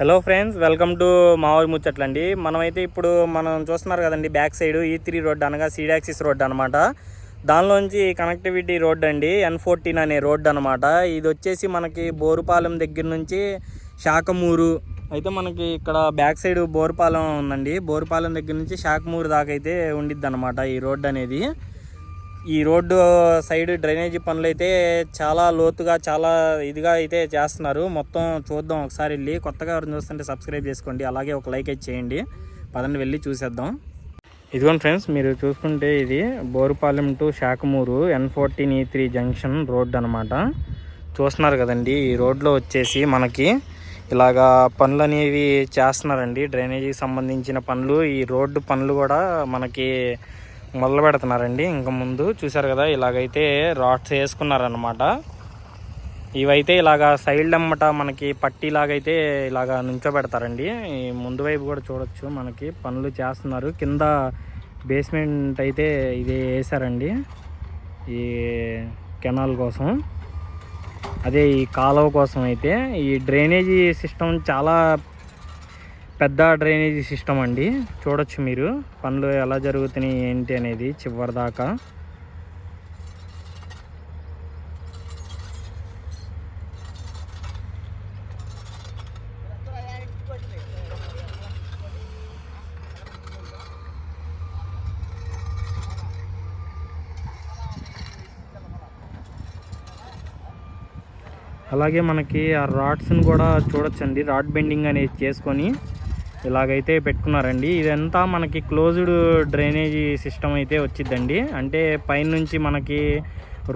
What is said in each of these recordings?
Hello friends welcome to మావూరి ముచ్చట్లండి మనమైతే ఇప్పుడు మనం చూస్తున్నారు కదండి back side E three road అనగా సీడాక్సిస్ రోడ్ అనమాట దానిలోంచి కనెక్టివిటీ రోడ్ అండి ఎన్ ఫోర్టీన్ అనే రోడ్ అనమాట ఇది వచ్చేసి మనకి బోరుపాలెం దగ్గర నుంచి శాఖమూరు అయితే మనకి ఇక్కడ బ్యాక్ సైడ్ బోరుపాలెం ఉందండి. బోరుపాలెం దగ్గర నుంచి శాఖమూరు దాకా అయితే ఉండిద్ది అనమాట ఈ రోడ్ అనేది. ఈ రోడ్డు సైడ్ డ్రైనేజీ పనులు అయితే చాలా లోతుగా చాలా ఇదిగా అయితే చేస్తున్నారు. మొత్తం చూద్దాం ఒకసారి వెళ్ళి. కొత్తగా ఎవరిని చూస్తుంటే సబ్స్క్రైబ్ చేసుకోండి. అలాగే ఒక లైక్ అయితే చేయండి. పదండి వెళ్ళి చూసేద్దాం. ఇదిగోండి ఫ్రెండ్స్ మీరు చూసుకుంటే ఇది Borupalem to Sakhamuru N fourteen E three junction road అనమాట చూస్తున్నారు కదండి ఈ రోడ్లో వచ్చేసి మనకి ఇలాగా పనులు అనేవి చేస్తున్నారండి. డ్రైనేజీకి సంబంధించిన పనులు ఈ రోడ్డు పనులు కూడా మనకి మొదలు పెడుతున్నారండి. ఇంకా ముందు చూసారు కదా ఇలాగైతే రాడ్స్ వేసుకున్నారనమాట ఇవైతే ఇలాగా సైడ్ అమ్మట మనకి పట్టిలాగైతే ఇలాగా నుంచోబెడతారండి. ఈ ముందు వైపు కూడా చూడొచ్చు మనకి పనులు చేస్తున్నారు. కింద బేస్మెంట్ అయితే ఇది వేసారండి ఈ కెనాల్ కోసం. అదే ఈ కాలువ కోసం అయితే ఈ డ్రైనేజీ సిస్టమ్ చాలా పెద్ద డ్రైనేజీ సిస్టమ్ అండి. చూడొచ్చు మీరు. పనులు ఎలా జరుగుతున్నాయి ఏంటి అనేది చివరి దాకా. అలాగే మనకి ఆ రాడ్స్ని కూడా చూడొచ్చండి. రాడ్ బెండింగ్ అనేది చేసుకొని ఇలాగైతే పెట్టుకున్నారండి. ఇదంతా మనకి క్లోజ్డ్ డ్రైనేజీ సిస్టమ్ అయితే వచ్చిద్దండి. అంటే పైనుంచి మనకి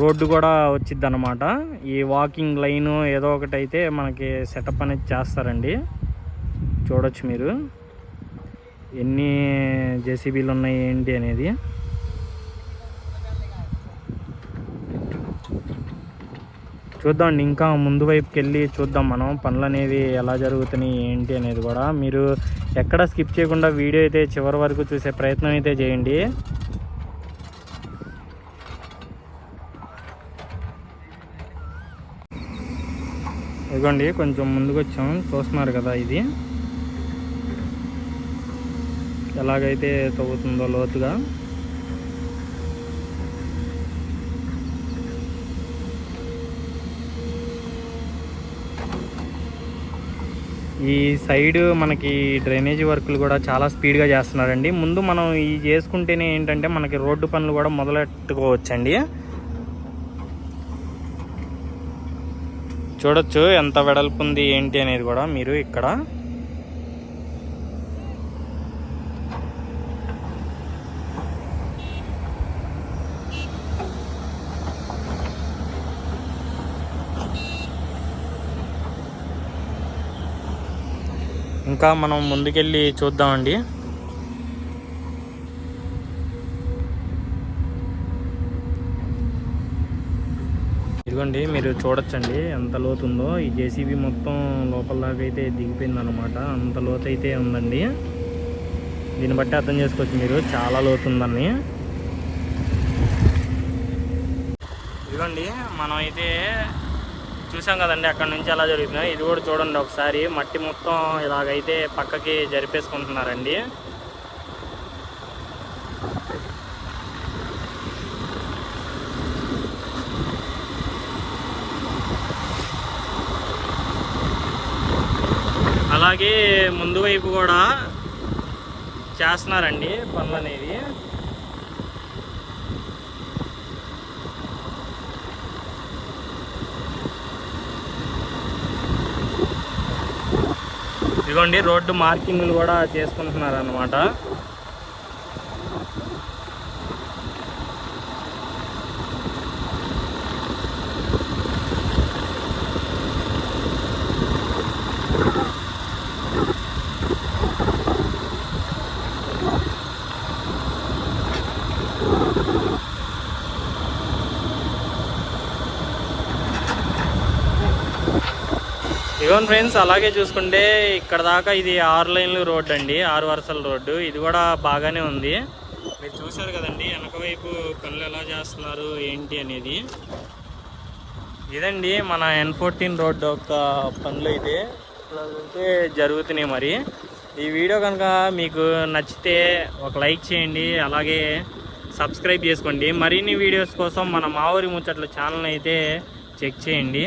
రోడ్డు కూడా వచ్చిద్ది అనమాట ఈ వాకింగ్ లైను ఏదో ఒకటి అయితే మనకి సెటప్ అనేది చేస్తారండి. చూడొచ్చు మీరు. ఎన్ని జేసీబీలు ఉన్నాయి ఏంటి అనేది. చూద్దామండి ఇంకా ముందు వైపుకి వెళ్ళి చూద్దాం మనం. పనులు అనేవి ఎలా జరుగుతున్నాయి ఏంటి అనేది కూడా. మీరు ఎక్కడ స్కిప్ చేయకుండా వీడియో అయితే చివరి వరకు చూసే ప్రయత్నం అయితే చేయండి. ఇదిగోండి కొంచెం ముందుకు వచ్చాం చూస్తున్నారు కదా ఇది. ఎలాగైతే తవ్వుతుందో లోతుగా. ఈ సైడ్ మనకి డ్రైనేజీ వర్కులు కూడా చాలా స్పీడ్గా చేస్తున్నారండి. ముందు మనం ఈ చేసుకుంటేనే ఏంటంటే మనకి రోడ్డు పనులు కూడా మొదలెట్టుకోవచ్చండి. చూడొచ్చు ఎంత వెడల్పు ఉంది ఏంటి అనేది కూడా మీరు ఇక్కడ ఇంకా మనం ముందుకెళ్ళి చూద్దామండి. ఇదిగోండి మీరు చూడొచ్చండి ఎంత లోతు ఉందో ఈ జేసీబీ మొత్తం లోపల దాకా అయితే దిగిపోయింది అనమాట అంత లోతు అయితే ఉందండి. దీన్ని బట్టి అర్థం చేసుకోవచ్చు మీరు. చాలా లోతు ఉందని ఇదిగోండి మనం అయితే చూసాం కదండి అక్కడ నుంచి ఎలా జరుగుతుందో. ఇది కూడా చూడండి ఒకసారి. మట్టి మొత్తం ఇలాగైతే పక్కకి జరిపేసుకుంటున్నారండి. అలాగే ముందు వైపు కూడా చేస్తున్నారండి పనులు అనేది ఇదిగోండి రోడ్డు మార్కింగ్లు కూడా చేసుకుంటున్నారు అనమాట ఇగోన్ ఫ్రెండ్స్ అలాగే చూసుకుంటే ఇక్కడ దాకా ఇది ఆరు లైన్లు రోడ్డు అండి ఆరు వరుసల రోడ్డు. ఇది కూడా బాగానే ఉంది. మీరు చూశారు కదండి వెనక వైపు పనులు ఎలా చేస్తున్నారు ఏంటి అనేది. ఇదండి మన ఎన్ ఫోర్టీన్ రోడ్డు యొక్క పనులు అయితే. అయితే జరుగుతున్నాయి మరి. ఈ వీడియో కనుక మీకు నచ్చితే ఒక లైక్ చేయండి అలాగే సబ్స్క్రైబ్ చేసుకోండి. మరిన్ని వీడియోస్ కోసం మన మావూరి ముచ్చట్ల ఛానల్ అయితే చెక్ చేయండి.